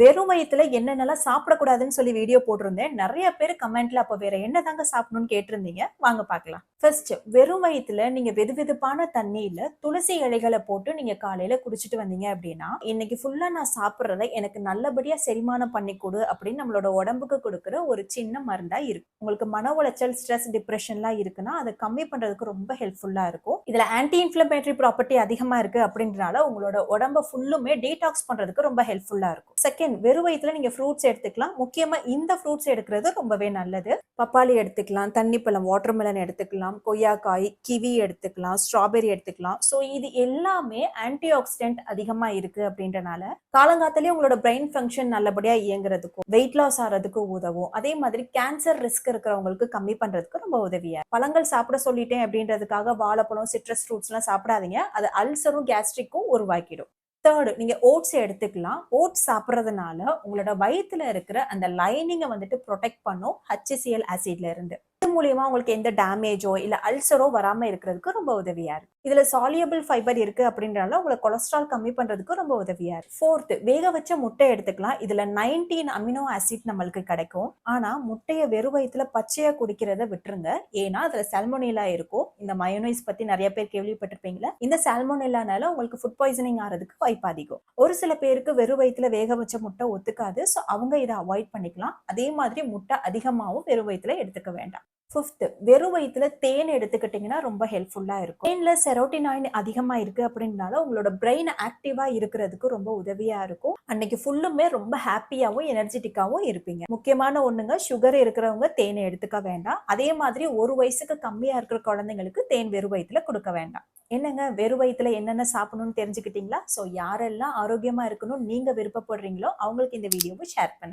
வெறும் வயிற்றுல என்னென்னலாம் சாப்பிடக்கூடாதுன்னு சொல்லி வீடியோ போட்டிருந்தேன். நிறைய பேர் கமெண்ட்ல அப்ப வேற என்ன தாங்க சாப்பிடணும்னு கேட்டிருந்தீங்க? வாங்க பார்க்கலாம். ஃபர்ஸ்ட் வெறும் வயித்துல நீங்க வெதுவெதுப்பான தண்ணியில துளசி இலைகளை போட்டு நீங்க காலையில குடிச்சிட்டு வந்தீங்க அப்படின்னா இன்னைக்கு ஃபுல்லா நான் சாப்பிட்றத எனக்கு நல்லபடியா செரிமானம் பண்ணி கொடு அப்படின்னு நம்மளோட உடம்புக்கு கொடுக்குற ஒரு சின்ன மருந்தா இருக்கு. உங்களுக்கு மன உளைச்சல் ஸ்ட்ரெஸ் டிப்ரெஷன்லாம் இருக்குன்னா அதை கம்மி பண்றதுக்கு ரொம்ப ஹெல்ப்ஃபுல்லா இருக்கும். இதுல ஆன்டி இன்ஃபிளமேட்டரி ப்ராப்பர்ட்டி அதிகமா இருக்கு அப்படின்றனால உங்களோட உடம்ப ஃபுல்லுமே டீடாக்ஸ் பண்றதுக்கு ரொம்ப ஹெல்ப்ஃபுல்லா இருக்கும். செகண்ட் வெறும் வயிற்றுல நீங்க ஃப்ரூட்ஸ் எடுத்துக்கலாம். முக்கியமா இந்த ஃப்ரூட்ஸ் எடுக்கிறது ரொம்பவே நல்லது. பப்பாளி எடுத்துக்கலாம் தண்ணிப்பழம் வாட்டர்மெலன் எடுத்துக்கலாம் கொய்யாக்காய் கிவி எடுத்துக்கலாம் ஸ்ட்ராபெரி எடுத்துக்கலாம். ஸோ இது எல்லாமே ஆன்டி ஆக்சிடென்ட் அதிகமா இருக்கு அப்படின்றனால காலங்காத்திலேயே உங்களோட பிரெயின் ஃபங்க்ஷன் நல்லபடியா இயங்குறதுக்கும் வெயிட் லாஸ் ஆகிறதுக்கும் உதவும். அதே மாதிரி கேன்சர் ரிஸ்க் இருக்கிறவங்களுக்கு கம்மி பண்றதுக்கு ரொம்ப உதவியா. பழங்கள் சாப்பிட சொல்லிட்டேன் அப்படின்றதுக்காக வாழைப்பழம் சிட்ரஸ் ஃப்ரூட்ஸ் எல்லாம் சாப்பிடாதீங்க. அது அல்சரும் கேஸ்ட்ரிக்கும் உருவாக்கிடும். தேர்டு நீங்கள் ஓட்ஸ் எடுத்துக்கலாம். ஓட்ஸ் சாப்பிட்றதுனால உங்களோட வயிற்றுல இருக்கிற அந்த லைனிங்கை வந்துட்டு ப்ரொடெக்ட் பண்ணும். ஹச்சிசிஎல் ஆசிட்ல இருந்து. மூலியமா உங்களுக்கு எந்த டேமேஜோ இல்ல அல்சரோ வராம இருக்கிறதுக்கு ரொம்ப உதவியா இருக்கு. இதுல சாலியபிள் ஃபைபர் இருக்கு அப்படின்றனால உங்களை கொலஸ்ட்ரால் கம்மி பண்றதுக்கு ரொம்ப உதவியா இருக்கு. ஃபோர்த் வேக வச்ச முட்டை எடுத்துக்கலாம். இதுல நைன்டீன் அமினோ ஆசிட் நம்மளுக்கு கிடைக்கும். ஆனா முட்டையை வெறும் வயிற்றுல பச்சையா குடிக்கிறத விட்டுருங்க. ஏன்னா அதுல சால்மோனிலா இருக்கும். இந்த மயோனைஸ் பத்தி நிறைய பேர் கேள்விப்பட்டிருப்பீங்களா? இந்த சால்மோனிலானால உங்களுக்கு ஃபுட் பாய்சனிங் ஆகிறதுக்கு வாய்ப்பு அதிகம். ஒரு சில பேருக்கு வெறும் வயிற்றுல வேக வச்ச முட்டை ஒத்துக்காது. ஸோ அவங்க இதை அவாய்ட் பண்ணிக்கலாம். அதே மாதிரி முட்டை அதிகமாகவும் வெறும் வயிற்றுல எடுத்துக்க வேண்டாம். ஃபிஃப்த்து வெறும் வயிற்றுல தேன் எடுத்துக்கிட்டிங்கன்னா ரொம்ப ஹெல்ப்ஃபுல்லாக இருக்கும். தேனில் செரோட்டினாயின் அதிகமாக இருக்குது அப்படின்னால உங்களோட பிரெயின் ஆக்டிவாக இருக்கிறதுக்கு ரொம்ப உதவியாக இருக்கும். அன்னைக்கு ஃபுல்லுமே ரொம்ப ஹாப்பியாகவும் எனர்ஜெட்டிக்காகவும் இருப்பீங்க. முக்கியமான ஒன்றுங்க சுகர் இருக்கிறவங்க தேனை எடுத்துக்க வேண்டாம். அதே மாதிரி ஒரு வயசுக்கு கம்மியாக இருக்கிற குழந்தைங்களுக்கு தேன் வெறும் வயிற்றுல கொடுக்க வேண்டாம். என்னங்க வெறும் வயிற்றுல என்னென்ன சாப்பிடணும்னு தெரிஞ்சுக்கிட்டீங்களா? ஸோ யாரெல்லாம் ஆரோக்கியமாக இருக்கணும் நீங்கள் விருப்பப்படுறீங்களோ அவங்களுக்கு இந்த வீடியோவை ஷேர் பண்ணுங்க.